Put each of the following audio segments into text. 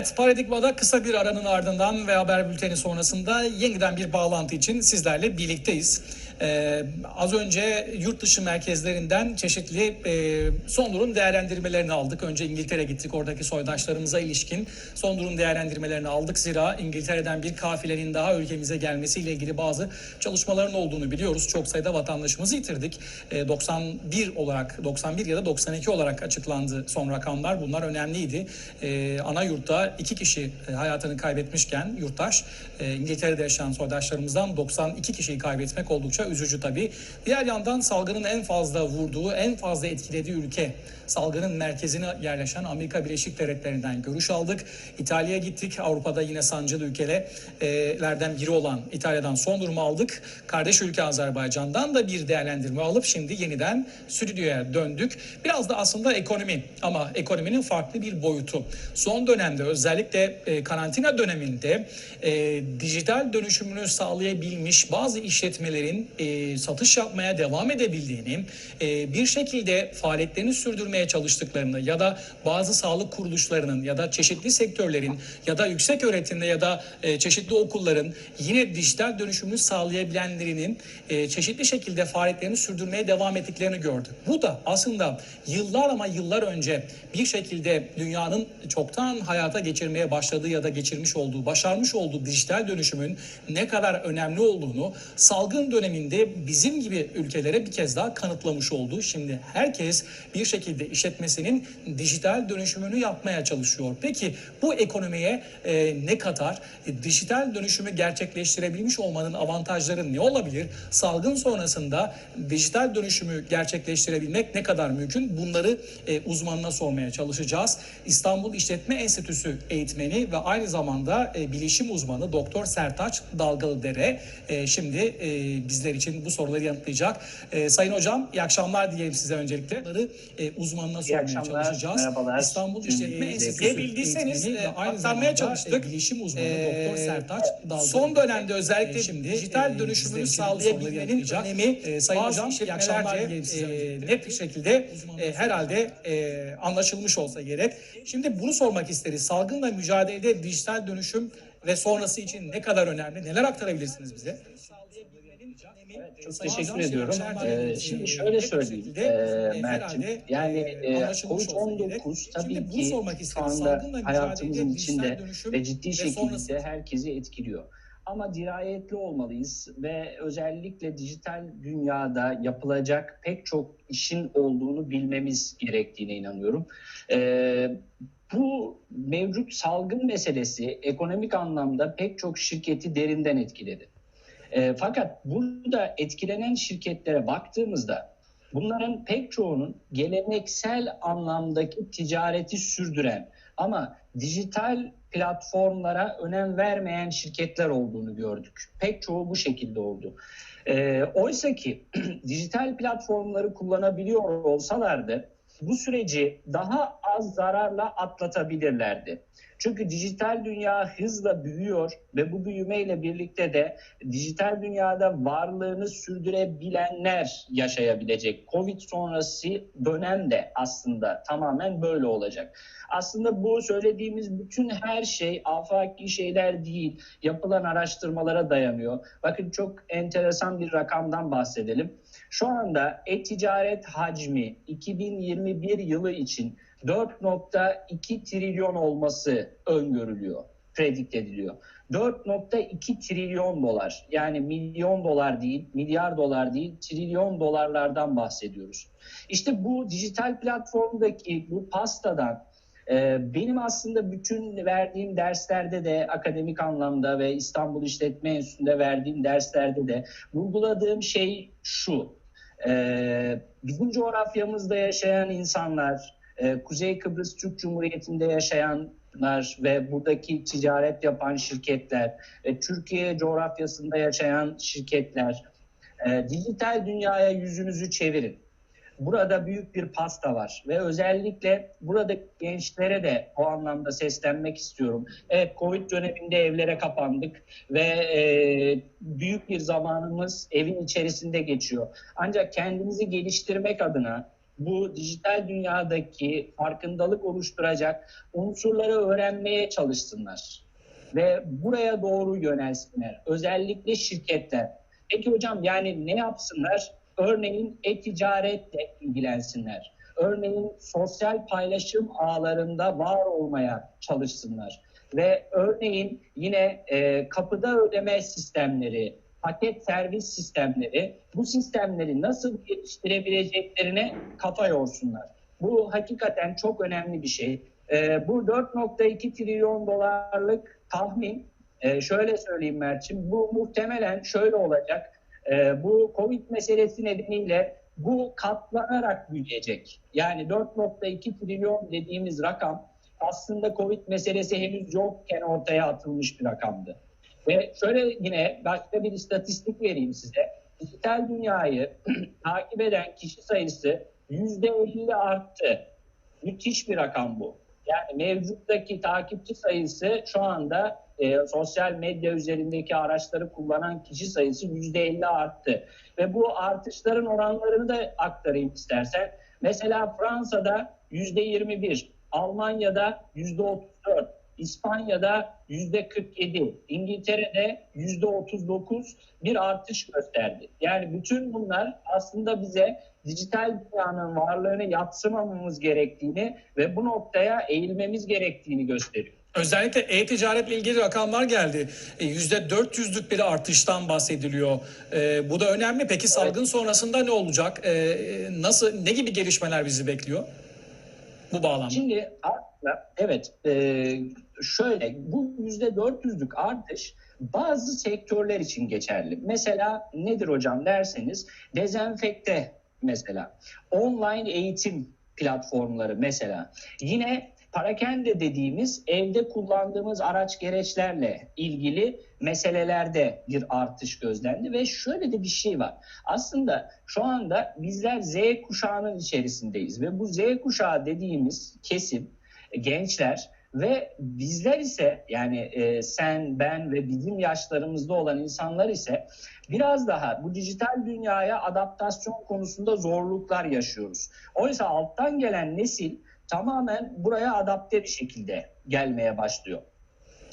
Evet, Paradigma'da kısa bir aranın ardından ve haber bülteni sonrasında yeniden bir bağlantı için sizlerle birlikteyiz. Ee, az önce yurt dışı merkezlerinden çeşitli e, son durum değerlendirmelerini aldık. Önce İngiltere gittik, oradaki soydaşlarımıza ilişkin son durum değerlendirmelerini aldık. Zira İngiltere'den bir kafilenin daha ülkemize gelmesiyle ilgili bazı çalışmaların olduğunu biliyoruz. Çok sayıda vatandaşımızı yitirdik. E, 91 olarak, 91 ya da 92 olarak açıklandı son rakamlar. Bunlar önemliydi. E, ana yurtta iki kişi e, hayatını kaybetmişken yurttaş e, İngiltere'de yaşayan soydaşlarımızdan 92 kişiyi kaybetmek oldukça üzücü tabii. Diğer yandan salgının en fazla vurduğu, en fazla etkilediği ülke salgının merkezine yerleşen Amerika Birleşik Devletleri'nden görüş aldık. İtalya'ya gittik. Avrupa'da yine sancılı ülkelerden biri olan İtalya'dan son durumu aldık. Kardeş ülke Azerbaycan'dan da bir değerlendirme alıp şimdi yeniden stüdyoya döndük. Biraz da aslında ekonomi ama ekonominin farklı bir boyutu. Son dönemde özellikle e, karantina döneminde e, dijital dönüşümünü sağlayabilmiş bazı işletmelerin e, satış yapmaya devam edebildiğini, e, bir şekilde faaliyetlerini sürdürmeye çalıştıklarını ya da bazı sağlık kuruluşlarının ya da çeşitli sektörlerin ya da yüksek öğretimde ya da e, çeşitli okulların yine dijital dönüşümünü sağlayabilenlerinin e, çeşitli şekilde faaliyetlerini sürdürmeye devam ettiklerini gördük. Bu da aslında yıllar ama yıllar önce bir şekilde dünyanın çoktan hayata geçirmeye başladığı ya da geçirmiş olduğu, başarmış olduğu dijital dönüşümün ne kadar önemli olduğunu salgın döneminde bizim gibi ülkelere bir kez daha kanıtlamış oldu. Şimdi herkes bir şekilde işletmesinin dijital dönüşümünü yapmaya çalışıyor. Peki bu ekonomiye e, ne katar? E, dijital dönüşümü gerçekleştirebilmiş olmanın avantajları ne olabilir? Salgın sonrasında dijital dönüşümü gerçekleştirebilmek ne kadar mümkün? Bunları e, uzmanına sormaya çalışacağız. İstanbul İşletme Enstitüsü eğitmeni ve aynı zamanda e, bilişim uzmanı Doktor Sertaç Dalgalıdere e, şimdi e, bizler için bu soruları yanıtlayacak. E, Sayın Hocam iyi akşamlar diyelim size öncelikle. E, uzmanına sormaya çalışacağız. merhabalar. İstanbul İşletme. Enstitüsü Bildiyseniz, e, aktarmaya çalıştık. e, bilişim uzmanı Ee, Doktor Sertaç Dalgalıdere. son dönemde özellikle E, şimdi dijital e, dönüşümünü sağlayabilmenin önemi E, Sayın bazı Hocam iyi akşamlar işletmelerce diyelim size e, net bir şekilde e, herhalde e, anlaşılmış olsa gerek. Şimdi bunu sormak isteriz. Salgınla mücadelede dijital dönüşüm ve sonrası için ne kadar önemli? Neler aktarabilirsiniz bize? Çok Sayın teşekkür ediyorum. Ee, şimdi Ee, şöyle söyleyeyim şekilde, e, herhalde, Yani e, e, anlaşılmış olsa gerek. Covid-19 tabii Şimdi ki şu anda hayatımızın içinde ve ciddi şekilde herkesi etkiliyor. Ama dirayetli olmalıyız ve özellikle dijital dünyada yapılacak pek çok işin olduğunu bilmemiz gerektiğine inanıyorum. Ee, bu mevcut salgın meselesi ekonomik anlamda pek çok şirketi derinden etkiledi. E, fakat burada etkilenen şirketlere baktığımızda bunların pek çoğunun geleneksel anlamdaki ticareti sürdüren ama dijital platformlara önem vermeyen şirketler olduğunu gördük. Pek çoğu bu şekilde oldu. E, Oysa ki dijital platformları kullanabiliyor olsalardı bu süreci daha az zararla atlatabilirlerdi. Çünkü dijital dünya hızla büyüyor ve bu büyümeyle birlikte de dijital dünyada varlığını sürdürebilenler yaşayabilecek. Covid sonrası dönem de aslında tamamen böyle olacak. Aslında bu söylediğimiz bütün her şey afaki şeyler değil, yapılan araştırmalara dayanıyor. Bakın çok enteresan bir rakamdan bahsedelim. Şu anda e-ticaret hacmi 2021 yılı için 4.2 trilyon olması öngörülüyor, predik ediliyor. 4.2 trilyon dolar yani milyon dolar değil, milyar dolar değil, trilyon dolarlardan bahsediyoruz. İşte bu dijital platformdaki bu pastadan e, benim aslında bütün verdiğim derslerde de akademik anlamda ve İstanbul İşletme Enstitüsü'nde verdiğim derslerde de vurguladığım şey şu. E, bizim coğrafyamızda yaşayan insanlar, e, Kuzey Kıbrıs Türk Cumhuriyeti'nde yaşayanlar ve buradaki ticaret yapan şirketler, e, Türkiye coğrafyasında yaşayan şirketler, e, dijital dünyaya yüzünüzü çevirin. Burada büyük bir pasta var ve özellikle burada gençlere de o anlamda seslenmek istiyorum. Evet Covid döneminde evlere kapandık ve e, büyük bir zamanımız evin içerisinde geçiyor. Ancak kendinizi geliştirmek adına bu dijital dünyadaki farkındalık oluşturacak unsurları öğrenmeye çalışsınlar ve buraya doğru yönelsinler. Özellikle şirketler. Peki hocam yani ne yapsınlar? Örneğin e-ticaretle ilgilensinler. Örneğin sosyal paylaşım ağlarında var olmaya çalışsınlar. Ve örneğin yine e, kapıda ödeme sistemleri, paket servis sistemleri bu sistemleri nasıl geliştirebileceklerine kafa yorsunlar. Bu hakikaten çok önemli bir şey. E, bu 4.2 trilyon dolarlık tahmin e, şöyle söyleyeyim Mert'ciğim bu muhtemelen şöyle olacak. E, bu Covid meselesi nedeniyle bu katlanarak büyüyecek. Yani 4.2 trilyon dediğimiz rakam aslında Covid meselesi henüz yokken ortaya atılmış bir rakamdı. Ve şöyle yine başka bir istatistik vereyim size. Dijital dünyayı takip eden kişi sayısı %50 arttı. Müthiş bir rakam bu. Yani mevcuttaki takipçi sayısı şu anda e, sosyal medya üzerindeki araçları kullanan kişi sayısı %50 arttı. Ve bu artışların oranlarını da aktarayım istersen. Mesela Fransa'da %21, Almanya'da %34, İspanya'da %47, İngiltere'de %39 bir artış gösterdi. Yani bütün bunlar aslında bize dijital dünyanın varlığını yatsımamamız gerektiğini ve bu noktaya eğilmemiz gerektiğini gösteriyor. Özellikle e-ticaretle ilgili rakamlar geldi. E, %400'lük bir artıştan bahsediliyor. E, bu da önemli. Peki salgın sonrasında ne olacak? E, nasıl, ne gibi gelişmeler bizi bekliyor bu bağlamda? Şimdi evet e, şöyle bu %400'lük artış bazı sektörler için geçerli. Mesela nedir hocam derseniz dezenfekte mesela, online eğitim platformları mesela. Yine parakende dediğimiz evde kullandığımız araç gereçlerle ilgili meselelerde bir artış gözlendi ve şöyle de bir şey var. Aslında şu anda bizler Z kuşağının içerisindeyiz ve bu Z kuşağı dediğimiz kesim gençler ve bizler ise yani e, sen, ben ve bizim yaşlarımızda olan insanlar ise biraz daha bu dijital dünyaya adaptasyon konusunda zorluklar yaşıyoruz. Oysa alttan gelen nesil tamamen buraya adapte bir şekilde gelmeye başlıyor.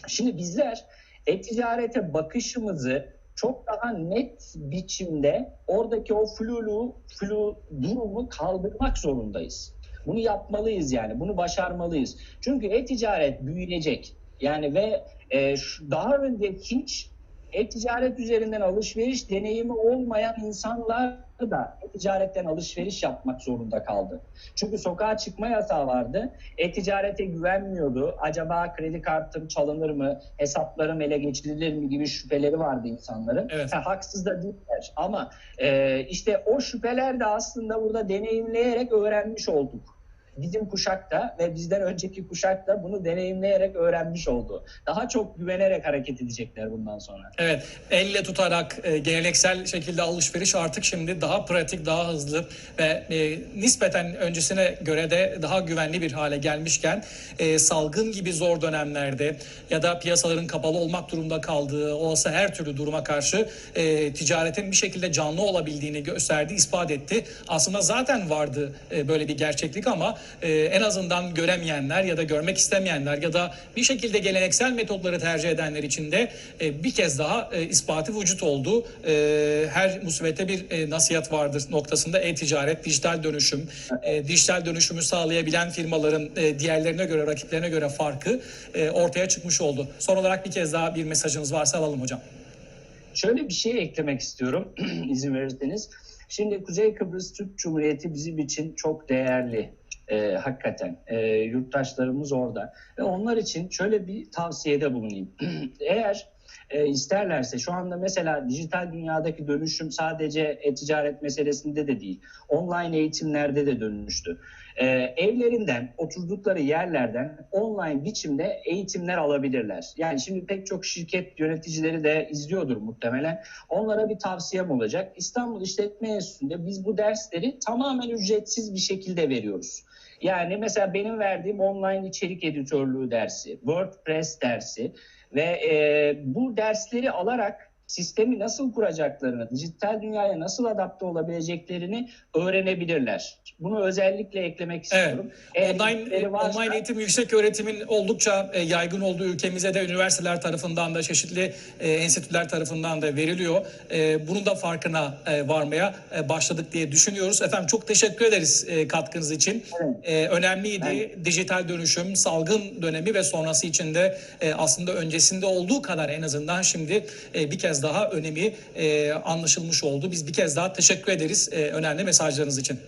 Şimdi bizler e-ticarete bakışımızı çok daha net biçimde oradaki o flulu, flu durumu kaldırmak zorundayız. Bunu yapmalıyız yani. Bunu başarmalıyız. Çünkü e-ticaret büyüyecek. Yani ve e, daha önce hiç e-ticaret üzerinden alışveriş deneyimi olmayan insanlar da e-ticaretten alışveriş yapmak zorunda kaldı. Çünkü sokağa çıkma yasağı vardı. E-ticarete güvenmiyordu. Acaba kredi kartım çalınır mı? Hesaplarım ele geçirilir mi gibi şüpheleri vardı insanların. Evet. Ha, haksız da değiller. Ama e, işte o şüpheler de aslında burada deneyimleyerek öğrenmiş olduk bizim kuşak da ve bizden önceki kuşak da bunu deneyimleyerek öğrenmiş oldu. Daha çok güvenerek hareket edecekler bundan sonra. Evet, elle tutarak e, geleneksel şekilde alışveriş artık şimdi daha pratik, daha hızlı ve e, nispeten öncesine göre de daha güvenli bir hale gelmişken e, salgın gibi zor dönemlerde ya da piyasaların kapalı olmak durumunda kaldığı olsa her türlü duruma karşı e, ticaretin bir şekilde canlı olabildiğini gösterdi, ispat etti. Aslında zaten vardı e, böyle bir gerçeklik ama e, en azından göremeyenler ya da görmek istemeyenler ya da bir şekilde geleneksel metotları tercih edenler için de e, bir kez daha e, ispatı vücut oldu. E, her musibete bir e, nasihat vardır noktasında e-ticaret, dijital dönüşüm, e, dijital dönüşümü sağlayabilen firmaların e, diğerlerine göre, rakiplerine göre farkı e, ortaya çıkmış oldu. Son olarak bir kez daha bir mesajınız varsa alalım hocam. Şöyle bir şey eklemek istiyorum izin verirseniz. Şimdi Kuzey Kıbrıs Türk Cumhuriyeti bizim için çok değerli e, hakikaten. E, yurttaşlarımız orada. Ve onlar için şöyle bir tavsiyede bulunayım. Eğer e, isterlerse şu anda mesela dijital dünyadaki dönüşüm sadece e-ticaret meselesinde de değil. Online eğitimlerde de dönüştü. E, evlerinden, oturdukları yerlerden online biçimde eğitimler alabilirler. Yani şimdi pek çok şirket yöneticileri de izliyordur muhtemelen. Onlara bir tavsiyem olacak. İstanbul İşletme Enstitüsü'nde biz bu dersleri tamamen ücretsiz bir şekilde veriyoruz. Yani mesela benim verdiğim online içerik editörlüğü dersi, WordPress dersi ve e, bu dersleri alarak sistemi nasıl kuracaklarını, dijital dünyaya nasıl adapte olabileceklerini öğrenebilirler. Bunu özellikle eklemek istiyorum. Eğer Online, varsa- online eğitim yüksek öğretimin oldukça e, yaygın olduğu ülkemizde de üniversiteler tarafından da çeşitli e, enstitüler tarafından da veriliyor. E, bunun da farkına varmaya başladık diye düşünüyoruz. Efendim çok teşekkür ederiz katkınız için. Evet. Önemliydi dijital dönüşüm, salgın dönemi ve sonrası için de aslında öncesinde olduğu kadar en azından şimdi bir kez daha önemi e, anlaşılmış oldu. Biz bir kez daha teşekkür ederiz e, önemli mesajlarınız için.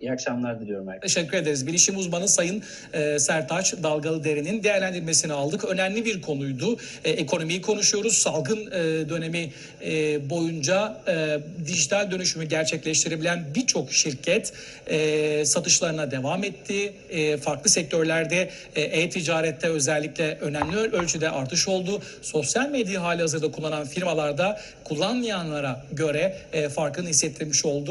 İyi akşamlar diliyorum herkese. Teşekkür ederiz. Bilişim uzmanı Sayın e, Sertaç Dalgalı Derin'in değerlendirmesini aldık. Önemli bir konuydu. E, ekonomiyi konuşuyoruz. Salgın e, dönemi e, boyunca e, dijital dönüşümü gerçekleştirebilen birçok şirket e, satışlarına devam etti. E, farklı sektörlerde e, e-ticarette özellikle önemli ölçüde artış oldu. Sosyal medyayı hali hazırda kullanan firmalarda kullanmayanlara göre e, farkını hissettirmiş oldu.